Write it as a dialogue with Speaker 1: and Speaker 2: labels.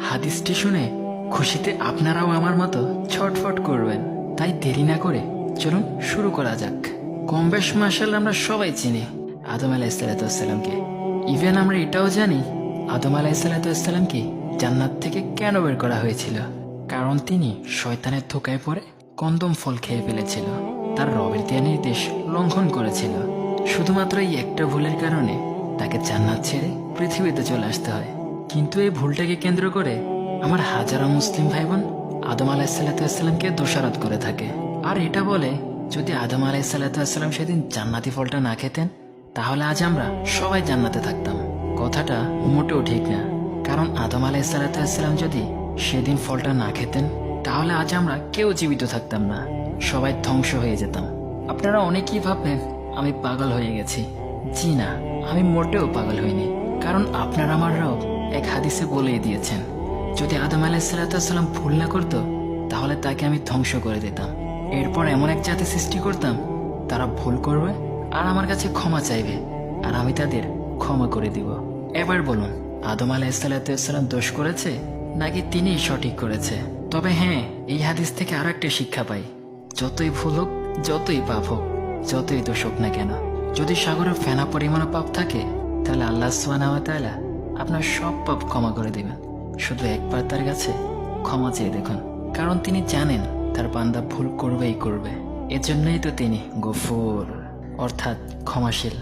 Speaker 1: হাদিসটি শুনে খুশিতে আপনারাও আমার মতো ছটফট করবেন। তাই দেরি না করে চলুন শুরু করা যাক। কম বেশ মাসাল আমরা সবাই চিনি আদম আলাইসালাতামকে ইভেন আমরা এটাও জানি আদম আলাইসালাতামকে জান্নাত থেকে কেন বের করা হয়েছিল? কারণ তিনি শয়তানের থোকায় পড়ে কন্দম ফল খেয়ে ফেলেছিল। তার রবের দেয়া নির্দেশ লঙ্ঘন করেছিল। শুধুমাত্র এই একটা ভুলের কারণে তাকে জান্নাত ছেড়ে পৃথিবীতে চলে আসতে হয়। কিন্তু এই ভুলটাকে কেন্দ্র করে আমার হাজারো মুসলিম ভাই বোন আদম আলাহিসাল্লাতামকে দোষারোপ করে থাকে। আর এটা বলে, যদি আদম আলাহিসাল্লাতাম সেদিন জান্নাতি ফলটা না খেতেন, তাহলে আজ আমরা সবাই জান্নাতে থাকতাম। কথাটা মোটেও ঠিক না। কারণ আদম আলাহিসাল্লাতাম যদি সেদিন ফলটা না খেতেন, তাহলে আজ আমরা কেউ জীবিত থাকতাম না। সবাই ধ্বংস হয়ে যেতাম। আপনারা অনেকেই ভাববেন, আমি পাগল হয়ে গেছি। জি না, আমি মোটেও পাগল হইনি। কারণ আপনার আমার রব এক হাদিসে বলেই দিয়েছেন, যদি আদম আলাহিসাল্লাম ভুল না করতো, তাহলে তাকে আমি ধ্বংস করে দিতাম। এরপর এমন এক জাতি সৃষ্টি করতাম, তারা ভুল করবে আর আমার কাছে ক্ষমা চাইবে, আর আমি তাদের ক্ষমা করে দিব। এবার বলুন, আদম আলাহিসাল্লাম দোষ করেছে, নাকি তিনি সঠিক করেছে? তবে হ্যাঁ এই হাদিস থেকে আরও একটা শিক্ষা পাই। যতই ভুল হোক, যতই পাপ হোক, যতই দোষ হোক না কেন, যদি সাগরের ফেনা পরিমাণও পাপ থাকে, তাহলে আল্লাহ সুবাহ আপনার সব পাপ ক্ষমা করে দেবেন। শুধু একবার তার কাছে ক্ষমা চেয়ে দেখুন। কারণ তিনি জানেন তার বান্দা ভুল করবেই করবে। এজন্যই তো তিনি গফুর, অর্থাৎ ক্ষমাশীল।